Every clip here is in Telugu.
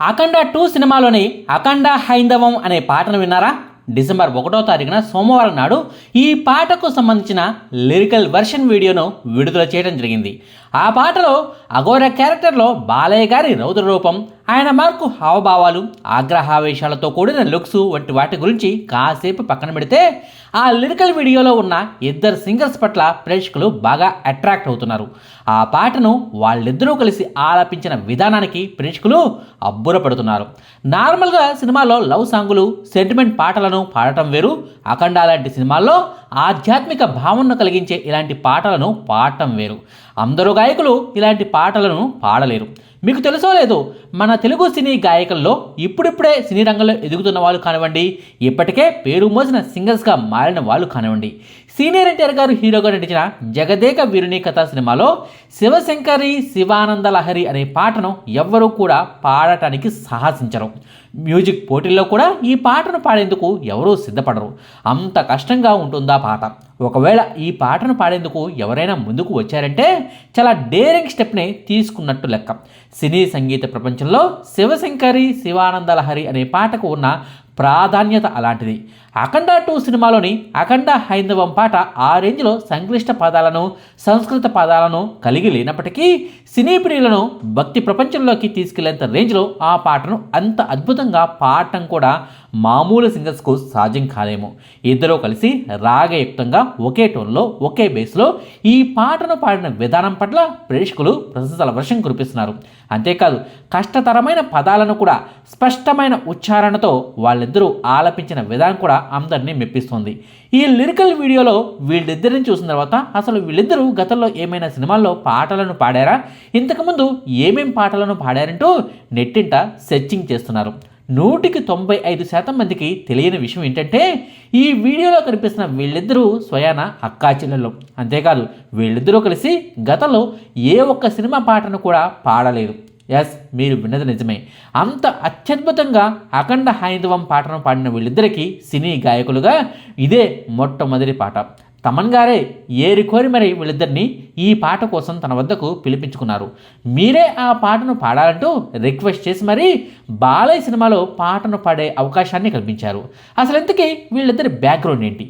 అఖండ టూ సినిమాలోని అఖండ హైందవం అనే పాటను విన్నారా? డిసెంబర్ ఒకటో తారీఖున సోమవారం నాడు ఈ పాటకు సంబంధించిన లిరికల్ వెర్షన్ వీడియోను విడుదల చేయడం జరిగింది. ఆ పాటలో అఘోర క్యారెక్టర్లో బాలయ్య గారి రౌద్ర రూపం ఆయన మార్కు హావభావాలు ఆగ్రహావేశాలతో కూడిన లుక్స్ వంటి వాటి గురించి కాసేపు పక్కన పెడితే ఆ లిరికల్ వీడియోలో ఉన్న ఇద్దరు సింగర్స్ పట్ల ప్రేక్షకులు బాగా అట్రాక్ట్ అవుతున్నారు. ఆ పాటను వాళ్ళిద్దరూ కలిసి ఆలపించిన విధానానికి ప్రేక్షకులు అబ్బురపడుతున్నారు నార్మల్గా సినిమాలో లవ్ సాంగులు సెంటిమెంట్ పాటలను పాడటం వేరు. అఖండ లాంటి సినిమాల్లో ఆధ్యాత్మిక భావనను కలిగించే ఇలాంటి పాటలను పాడటం వేరు. అందరూ గాయకులు ఇలాంటి పాటలను పాడలేరు. మీకు తెలుసో లేదో మన తెలుగు సినీ గాయకుల్లో ఇప్పుడిప్పుడే సినీ రంగంలో ఎదుగుతున్న వాళ్ళు కానివ్వండి ఇప్పటికే పేరు మోసిన సింగర్స్గా మారిన వాళ్ళు కానివ్వండి. సీనియర్ ఎన్టీఆర్ గారు హీరోగా నటించిన జగదేక వీరుని కథ సినిమాలో శివశంకరి శివానంద లహరి అనే పాటను ఎవ్వరూ కూడా పాడటానికి సాహసించరు. మ్యూజిక్ పోటీల్లో కూడా ఈ పాటను పాడేందుకు ఎవరూ సిద్ధపడరు. అంత కష్టంగా ఉంటుందా పాట? ఒకవేళ ఈ పాటను పాడేందుకు ఎవరైనా ముందుకు వచ్చారంటే చాలా డేరింగ్ స్టెప్ని తీసుకున్నట్టు లెక్క. సినీ సంగీత ప్రపంచంలో శివశంకరి శివానంద లహరి అనే పాటకు ఉన్న ప్రాధాన్యత అలాంటిది. అఖండ టూ సినిమాలోని అఖండ హైందవం పాట ఆ రేంజ్లో సంక్లిష్ట పదాలను సంస్కృత పదాలను కలిగి లేనప్పటికీ సినీ ప్రియులను భక్తి ప్రపంచంలోకి తీసుకెళ్ళేంత రేంజ్లో ఆ పాటను అంత అద్భుతంగా పాడటం కూడా మామూలు సింగర్స్కు సాధ్యం కాలేము ఇద్దరూ కలిసి రాగయుక్తంగా ఒకే టోన్లో ఒకే బేస్లో ఈ పాటను పాడిన విధానం పట్ల ప్రేక్షకులు ప్రశంసల వర్షం కురిపిస్తున్నారు. అంతేకాదు కష్టతరమైన పదాలను కూడా స్పష్టమైన ఉచ్చారణతో వాళ్ళిద్దరూ ఆలపించిన విధానం కూడా అందరినీ మెప్పిస్తుంది. ఈ లిరికల్ వీడియోలో వీళ్ళిద్దరిని చూసిన తర్వాత అసలు వీళ్ళిద్దరూ గతంలో ఏమైనా సినిమాల్లో పాటలను పాడారా? ఇంతకుముందు ఏమేం పాటలను పాడారంటూ నెట్టింట సెర్చింగ్ చేస్తున్నారు. నూటికి తొంభై ఐదు శాతం మందికి తెలియని విషయం ఏంటంటే ఈ వీడియోలో కనిపిస్తున్న వీళ్ళిద్దరూ స్వయాన అక్కా చెల్లెలు అంతేకాదు వీళ్ళిద్దరూ కలిసి గతంలో ఏ ఒక్క సినిమా పాటను కూడా పాడలేదు. ఎస్ మీరు విన్నది నిజమే. అంత అత్యద్భుతంగా అఖండ హైందవం పాటను పాడిన వీళ్ళిద్దరికీ సినీ గాయకులుగా ఇదే మొట్టమొదటి పాట. తమన్ గారే ఏరికోరి మరి వీళ్ళిద్దరిని ఈ పాట కోసం తన వద్దకు పిలిపించుకున్నారు. మీరే ఆ పాటను పాడాలంటూ రిక్వెస్ట్ చేసి మరీ బాలయ్య సినిమాలో పాటను పాడే అవకాశాన్ని కల్పించారు. అసలు ఇంతకీ వీళ్ళిద్దరి బ్యాక్గ్రౌండ్ ఏంటి?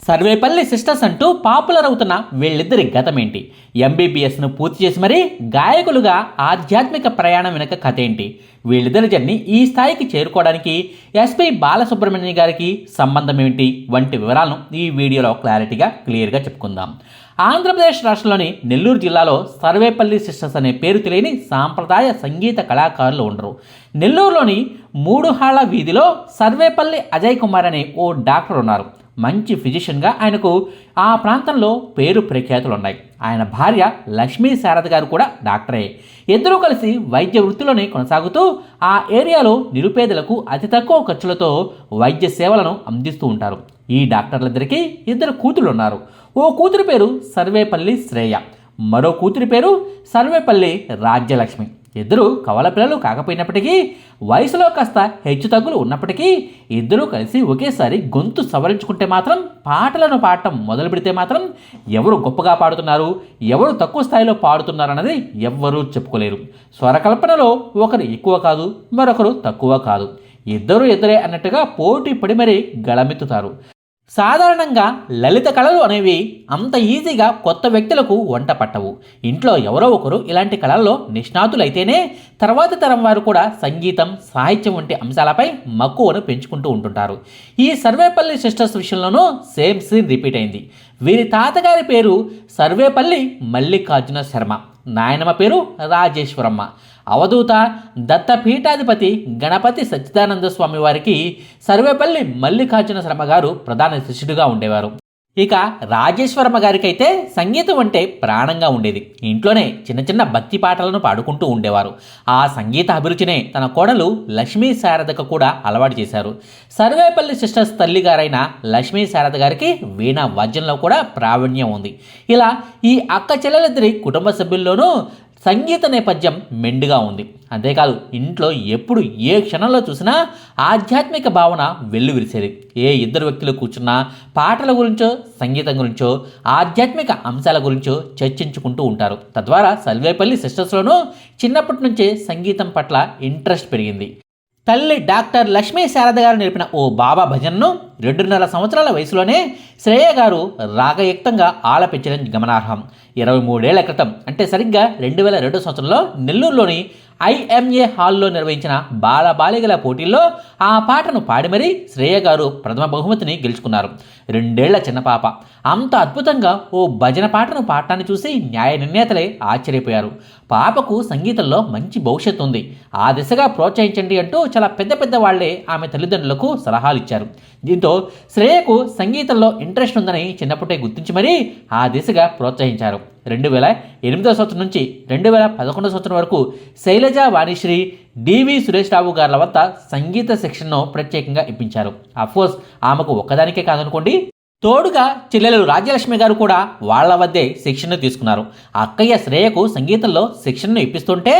సర్వేపల్లి సిస్టర్స్ అంటూ పాపులర్ అవుతున్న వీళ్ళిద్దరి గతమేంటి? ఎంబీబీఎస్ను పూర్తి చేసి మరీ గాయకులుగా ఆధ్యాత్మిక ప్రయాణం వెనుక కథ ఏంటి? వీళ్ళిద్దరి జర్నీ ఈ స్థాయికి చేరుకోవడానికి ఎస్పి బాలసుబ్రహ్మణ్య గారికి సంబంధం ఏమిటి? వంటి వివరాలను ఈ వీడియోలో క్లారిటీగా క్లియర్గా చెప్పుకుందాం. ఆంధ్రప్రదేశ్ రాష్ట్రంలోని నెల్లూరు జిల్లాలో సర్వేపల్లి సిస్టర్స్ అనే పేరు తెలియని సాంప్రదాయ సంగీత కళాకారులు ఉండరు. నెల్లూరులోని మూడుహాళ్ళ వీధిలో సర్వేపల్లి అజయ్ కుమార్ అనే ఓ డాక్టర్ ఉన్నారు. మంచి ఫిజిషియన్గా ఆయనకు ఆ ప్రాంతంలో పేరు ప్రఖ్యాతులు ఉన్నాయి ఆయన భార్య లక్ష్మీ శారద గారు కూడా డాక్టరే. ఇద్దరూ కలిసి వైద్య వృత్తిలోనే కొనసాగుతూ ఆ ఏరియాలో నిరుపేదలకు అతి తక్కువ ఖర్చులతో వైద్య సేవలను అందిస్తూ ఉంటారు. ఈ డాక్టర్లిద్దరికీ ఇద్దరు కూతురు ఉన్నారు ఓ కూతురు పేరు సర్వేపల్లి శ్రేయ. మరో కూతురి పేరు సర్వేపల్లి రాజ్యలక్ష్మి. ఇద్దరు కవల పిల్లలు కాకపోయినప్పటికీ వయసులో కాస్త హెచ్చు తగ్గులు ఉన్నప్పటికీ ఇద్దరూ కలిసి ఒకేసారి గొంతు సవరించుకుంటే మాత్రం పాటలను పాడటం మొదలు పెడితే మాత్రం ఎవరు గొప్పగా పాడుతున్నారు ఎవరు తక్కువ స్థాయిలో పాడుతున్నారు అన్నది ఎవ్వరూ చెప్పుకోలేరు. స్వరకల్పనలో ఒకరు ఎక్కువ కాదు మరొకరు తక్కువ కాదు. ఇద్దరు ఇద్దరే అన్నట్టుగా పోటీ పడి మరీ గళమెత్తుతారు. సాధారణంగా లలిత కళలు అనేవి అంత ఈజీగా కొత్త వ్యక్తులకు వంట పట్టవు. ఇంట్లో ఎవరో ఒకరు ఇలాంటి కళల్లో నిష్ణాతులైతేనే తర్వాత తరం వారు కూడా సంగీతం సాహిత్యం వంటి అంశాలపై మక్కువను పెంచుకుంటూ ఉంటుంటారు. ఈ సర్వేపల్లి సిస్టర్స్ విషయంలోనూ సేమ్ సీన్ రిపీట్ అయింది. వీరి తాతగారి పేరు సర్వేపల్లి మల్లికార్జున శర్మ. నాయనమ్మ పేరు రాజేశ్వరమ్మ. అవధూత దత్తపీఠాధిపతి గణపతి సచ్చిదానంద స్వామి వారికి సర్వేపల్లి మల్లికార్జున శర్మ గారు ప్రధాన శిష్యుడిగా ఉండేవారు. ఇక రాజేశ్వరమ్మ గారికైతే సంగీతం అంటే ప్రాణంగా ఉండేది. ఇంట్లోనే చిన్న చిన్న భక్తి పాటలను పాడుకుంటూ ఉండేవారు. ఆ సంగీత అభిరుచినే తన కోడలు లక్ష్మీ శారదకు కూడా అలవాటు చేశారు. సర్వేపల్లి సిస్టర్స్ తల్లి గారైన లక్ష్మీ శారద గారికి వీణా వాద్యంలో కూడా ప్రావీణ్యం ఉంది. ఇలా ఈ అక్క చెల్లెలిద్దరి కుటుంబ సభ్యుల్లోనూ సంగీత నేపథ్యం మెండుగా ఉంది. అంతేకాదు ఇంట్లో ఎప్పుడు ఏ క్షణంలో చూసినా ఆధ్యాత్మిక భావన వెల్లువిరిసేది. ఏ ఇద్దరు వ్యక్తులు కూర్చున్నా పాటల గురించో సంగీతం గురించో ఆధ్యాత్మిక అంశాల గురించో చర్చించుకుంటూ ఉంటారు. తద్వారా సల్వేపల్లి సిస్టర్స్లోనూ చిన్నప్పటి నుంచే సంగీతం పట్ల ఇంట్రెస్ట్ పెరిగింది. తల్లి డాక్టర్ లక్ష్మీ శారద గారు నేర్పిన ఓ బాబా భజన్ను రెండున్నర సంవత్సరాల వయసులోనే శ్రేయ గారు రాగయుక్తంగా ఆలపించడం గమనార్హం. ఇరవై మూడేళ్ళ క్రితం అంటే సరిగ్గా రెండు వేల రెండు సంవత్సరంలో నెల్లూరులోని ఐఎంఏ హాల్లో నిర్వహించిన బాలబాలికల పోటీల్లో ఆ పాటను పాడి మరీ శ్రేయ గారు ప్రథమ బహుమతిని గెలుచుకున్నారు. రెండేళ్ళ చిన్న పాప. అంత అద్భుతంగా ఓ భజన పాటను పాడటాన్ని చూసి న్యాయ నిర్ణేతలే ఆశ్చర్యపోయారు. పాపకు సంగీతంలో మంచి భవిష్యత్తు ఉంది. ఆ దిశగా ప్రోత్సహించండి అంటూ చాలా పెద్ద పెద్ద వాళ్ళే ఆమె తల్లిదండ్రులకు సలహాలు ఇచ్చారు. దీంతో శ్రేయకు సంగీతంలో ఇంట్రెస్ట్ ఉందని చిన్నప్పుడే గుర్తించి మరీ ఆ దిశగా ప్రోత్సహించారు. రెండు వేల ఎనిమిదో సంవత్సరం నుంచి రెండు వేల పదకొండో సంవత్సరం వరకు శైలజ వాణిశ్రీ డివి సురేష్ రావు గారుల వద్ద సంగీత శిక్షణను ప్రత్యేకంగా ఇప్పించారు. అఫ్కోర్స్ ఆమెకు ఒక్కదానికే కాదనుకోండి. తోడుగా చెల్లెలు రాజ్యలక్ష్మి గారు కూడా వాళ్ళ వద్దే శిక్షణ తీసుకున్నారు. అక్కయ్య శ్రేయకు సంగీతంలో శిక్షణను ఇప్పిస్తుంటే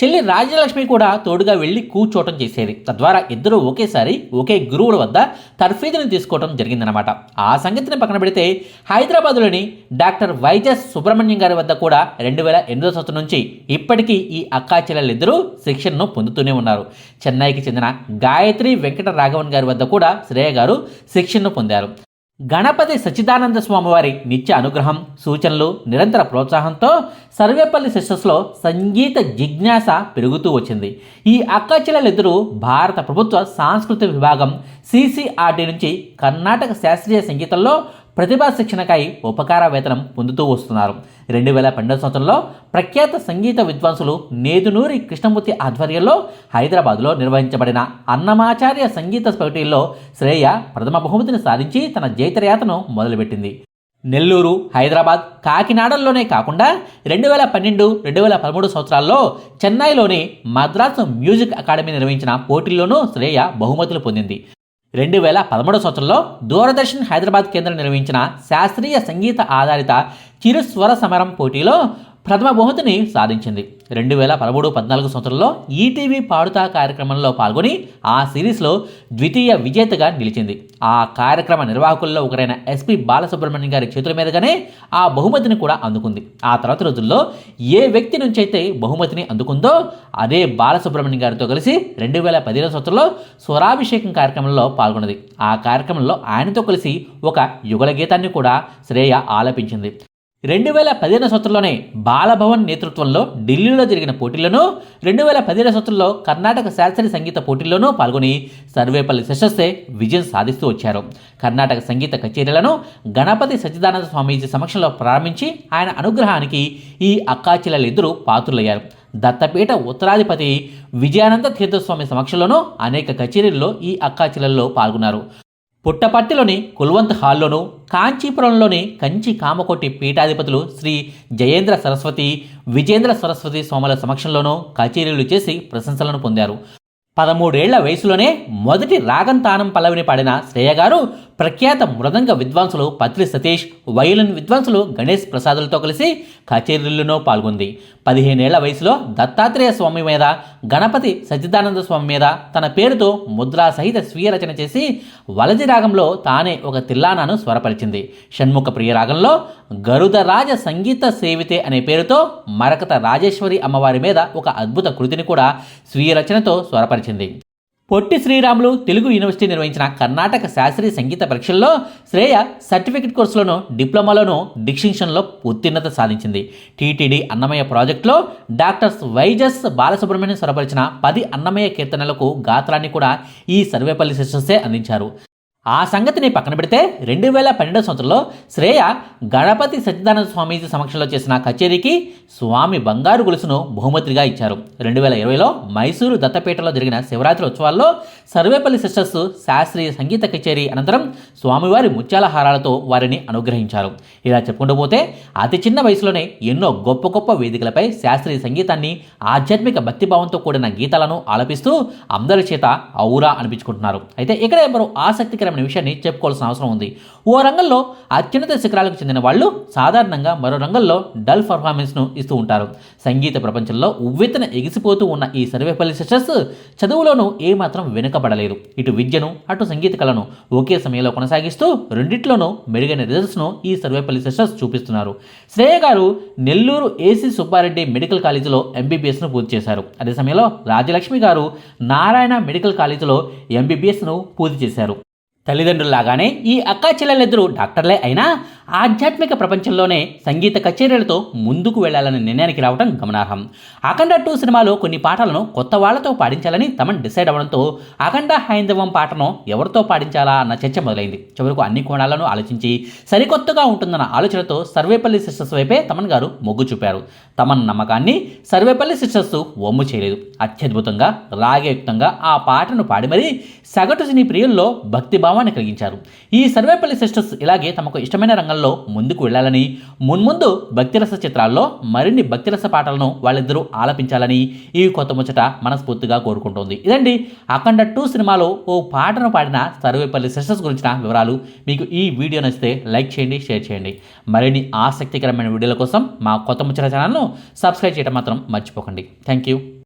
చెల్లి రాజ్యలక్ష్మి కూడా తోడుగా వెళ్ళి కూర్చోవటం చేసేది. తద్వారా ఇద్దరు ఒకేసారి ఒకే గురువుల వద్ద తర్ఫీదుని తీసుకోవడం జరిగిందనమాట ఆ సంగతిని పక్కన పెడితే హైదరాబాద్లోని డాక్టర్ వైజస్ సుబ్రహ్మణ్యం గారి వద్ద కూడా రెండు వేల ఎనిమిదో సంవత్సరం నుంచి ఇప్పటికీ ఈ అక్కా చెల్లెలిద్దరూ శిక్షణను పొందుతూనే ఉన్నారు. చెన్నైకి చెందిన గాయత్రి వెంకట రాఘవన్ గారి వద్ద కూడా శ్రేయ గారు శిక్షణను పొందారు. గణపతి సచ్చిదానంద స్వామివారి నిత్య అనుగ్రహం సూచనలు నిరంతర ప్రోత్సాహంతో సర్వేపల్లి సిస్టర్స్లో సంగీత జిజ్ఞాస పెరుగుతూ వచ్చింది. ఈ అక్కచెల్లెలిద్దరూ భారత ప్రభుత్వ సాంస్కృతిక విభాగం సిసిఆర్డి నుంచి కర్ణాటక శాస్త్రీయ సంగీతంలో ప్రతిభా శిక్షణకై ఉపకార వేతనం పొందుతూ వస్తున్నారు. రెండు వేల పన్నెండు సంవత్సరంలో ప్రఖ్యాత సంగీత విద్వాంసులు నేదునూరి కృష్ణమూర్తి ఆధ్వర్యంలో హైదరాబాద్లో నిర్వహించబడిన అన్నమాచార్య సంగీత పోటీల్లో శ్రేయ ప్రథమ బహుమతిని సాధించి తన జైతరయాత్రను మొదలుపెట్టింది. నెల్లూరు హైదరాబాద్ కాకినాడల్లోనే కాకుండా రెండు వేల పన్నెండు రెండు వేల పదమూడు సంవత్సరాల్లో చెన్నైలోని మద్రాసు మ్యూజిక్ అకాడమీ నిర్వహించిన పోటీల్లోనూ శ్రేయ బహుమతులు పొందింది. రెండు వేల పదమూడో సంవత్సరంలో దూరదర్శన్ హైదరాబాద్ కేంద్రం నిర్వహించిన శాస్త్రీయ సంగీత ఆధారిత చిరుస్వర సమరం పోటీలో ప్రథమ బహుమతిని సాధించింది. రెండు వేల పదమూడు పద్నాలుగు సంవత్సరంలో ఈటీవీ పాడుతా కార్యక్రమంలో పాల్గొని ఆ సిరీస్లో ద్వితీయ విజేతగా నిలిచింది. ఆ కార్యక్రమ నిర్వాహకుల్లో ఒకరైన ఎస్పి బాలసుబ్రహ్మణ్యం గారి చేతుల మీదుగానే ఆ బహుమతిని కూడా అందుకుంది. ఆ తర్వాత రోజుల్లో ఏ వ్యక్తి నుంచి అయితే బహుమతిని అందుకుందో అదే బాలసుబ్రహ్మణ్యం గారితో కలిసి రెండు వేల పదిహేను సంవత్సరంలో స్వరాభిషేకం కార్యక్రమంలో పాల్గొన్నది. ఆ కార్యక్రమంలో ఆయనతో కలిసి ఒక యుగల గీతాన్ని కూడా శ్రేయ ఆలపించింది. రెండు వేల పదిహేను సంవత్సరంలోనే బాలభవన్ నేతృత్వంలో ఢిల్లీలో జరిగిన పోటీల్లోనూ రెండు వేల పదిహేను సంవత్సరంలో కర్ణాటక శాస్త్రీయ సంగీత పోటీల్లోనూ పాల్గొని సర్వేపల్లి శశస్సే విజయం సాధిస్తూ వచ్చారు. కర్ణాటక సంగీత కచేరీలను గణపతి సచ్చిదానంద స్వామీజీ సమక్షంలో ప్రారంభించి ఆయన అనుగ్రహానికి ఈ అక్కాచిల్లలిద్దరూ పాత్రులయ్యారు. దత్తపీఠ ఉత్తరాధిపతి విజయానంద తీర్థస్వామి సమక్షంలోనూ అనేక కచేరీల్లో ఈ అక్కాచిల్లల్లో పాల్గొన్నారు. పుట్టపర్తిలోని కుల్వంత్ హాల్లోను కాంచీపురంలోని కంచి కామకోటి పీఠాధిపతులు శ్రీ జయేంద్ర సరస్వతి విజేంద్ర సరస్వతి స్వాముల సమక్షంలోనూ కచేరీలు చేసి ప్రశంసలను పొందారు. పదమూడేళ్ళ వయసులోనే మొదటి రాగం తానం పల్లవిని పాడిన శ్రేయ గారు ప్రఖ్యాత మృదంగ విద్వాంసులు పత్రి సతీష్ వయలిన్ విద్వాంసులు గణేష్ ప్రసాదులతో కలిసి కచేరీల్లోనూ పాల్గొంది. పదిహేనేళ్ళ వయసులో దత్తాత్రేయ స్వామి మీద గణపతి సచ్చిదానంద స్వామి మీద తన పేరుతో ముద్రా సహిత స్వీయ రచన చేసి వలజి రాగంలో తానే ఒక తిల్లానాను స్వరపరిచింది. షణ్ముఖ ప్రియ రాగంలో గరుదరాజ సంగీత సేవితే అనే పేరుతో మరకత రాజేశ్వరి అమ్మవారి మీద ఒక అద్భుత కృతిని కూడా స్వీయ రచనతో స్వరపరిచింది. పొట్టి శ్రీరాములు తెలుగు యూనివర్సిటీ నిర్వహించిన కర్ణాటక శాస్త్రీయ సంగీత పరీక్షల్లో శ్రేయ సర్టిఫికెట్ కోర్సులోను డిప్లొమాలోను డిక్షింక్షన్లో ఉత్తీర్ణత సాధించింది. టీటీడీ అన్నమయ్య ప్రాజెక్టులో డాక్టర్స్ వైజస్ బాలసుబ్రహ్మణ్యం స్వరపరిచిన పది అన్నమయ్య కీర్తనలకు గాత్రాన్ని కూడా ఈ సర్వేపల్లి సిస్టర్సే అందించారు. ఆ సంగతిని పక్కన పెడితే రెండు వేల పన్నెండవ సంవత్సరంలో శ్రేయ గణపతి సచ్చిదానంద స్వామీజీ సమక్షంలో చేసిన కచేరీకి స్వామి బంగారు గొలుసును బహుమతిగా ఇచ్చారు. రెండు వేల ఇరవైలో మైసూరు దత్తపేటలో జరిగిన శివరాత్రి ఉత్సవాల్లో సర్వేపల్లి సిస్టర్స్ శాస్త్రీయ సంగీత కచేరీ అనంతరం స్వామివారి ముత్యాల హారాలతో వారిని అనుగ్రహించారు. ఇలా చెప్పుకుంటూ పోతే అతి చిన్న వయసులోనే ఎన్నో గొప్ప గొప్ప వేదికలపై శాస్త్రీయ సంగీతాన్ని ఆధ్యాత్మిక భక్తిభావంతో కూడిన గీతాలను ఆలపిస్తూ అందరి చేత ఔరా అనిపించుకుంటున్నారు. అయితే ఇక్కడ మరో ఆసక్తికర ఆసక్తికరమైన విషయాన్ని చెప్పుకోవాల్సిన అవసరం ఉంది. ఓ రంగంలో అత్యున్నత శిఖరాలకు చెందిన వాళ్ళు సాధారణంగా మరో రంగంలో డల్ పర్ఫార్మెన్స్ను ఇస్తూ ఉంటారు. సంగీత ప్రపంచంలో ఉవ్వెత్తన ఎగిసిపోతూ ఉన్న ఈ సర్వేపల్లి సిస్టర్స్ చదువులోనూ ఏమాత్రం వెనుకబడలేదు. ఇటు విద్యను అటు సంగీత కళను ఒకే సమయంలో కొనసాగిస్తూ రెండిట్లోనూ మెరుగైన రిజల్ట్స్ను ఈ సర్వేపల్లి సిస్టర్స్ చూపిస్తున్నారు. శ్రేయ గారు నెల్లూరు ఏసీ సుబ్బారెడ్డి మెడికల్ కాలేజీలో ఎంబీబీఎస్ను పూర్తి చేశారు. అదే సమయంలో రాజలక్ష్మి గారు నారాయణ మెడికల్ కాలేజీలో ఎంబీబీఎస్ను పూర్తి చేశారు. తల్లిదండ్రుల్లాగానే ఈ అక్కా చెల్లెలిద్దరూ డాక్టర్లే అయినా ఆధ్యాత్మిక ప్రపంచంలోనే సంగీత కచేరీలతో ముందుకు వెళ్ళాలనే నిర్ణయానికి రావడం గమనార్హం. అఖండ టూ సినిమాలో కొన్ని పాటలను కొత్త వాళ్ళతో పాడించాలని తమన్ డిసైడ్ అవ్వడంతో అఖండ హైందవం పాటను ఎవరితో పాడించాలా అన్న చర్చ మొదలైంది. చివరకు అన్ని కోణాలను ఆలోచించి సరికొత్తగా ఉంటుందన్న ఆలోచనతో సర్వేపల్లి సిస్టర్స్ వైపే తమన్ గారు మొగ్గు చూపారు. తమన్ నమ్మకాన్ని సర్వేపల్లి సిస్టర్స్ ఒమ్ము చేయలేదు. అత్యద్భుతంగా రాగయుక్తంగా ఆ పాటను పాడి మరీ సగటు సినీ ప్రియుల్లో భక్తి భావాన్ని కలిగించారు. ఈ సర్వేపల్లి సిస్టర్స్ ఇలాగే తమకు ఇష్టమైన రంగంలో ముందుకు వెళ్ళాలని మున్ముందు భక్తిరస చిత్రాల్లో మరిన్ని భక్తిరస పాటలను వాళ్ళిద్దరూ ఆలపించాలని ఈ కొత్త ముచ్చట మనస్ఫూర్తిగా కోరుకుంటోంది. ఇదండి అఖండ టూ సినిమాలో ఓ పాటను పాడిన సర్వేపల్లి సిస్టర్స్ గురించిన వివరాలు. మీకు ఈ వీడియో నచ్చితే లైక్ చేయండి షేర్ చేయండి. మరిన్ని ఆసక్తికరమైన వీడియోల కోసం మా కొత్త ముచ్చట ఛానల్ను సబ్స్క్రైబ్ చేయడం మాత్రం మర్చిపోకండి. Thank you.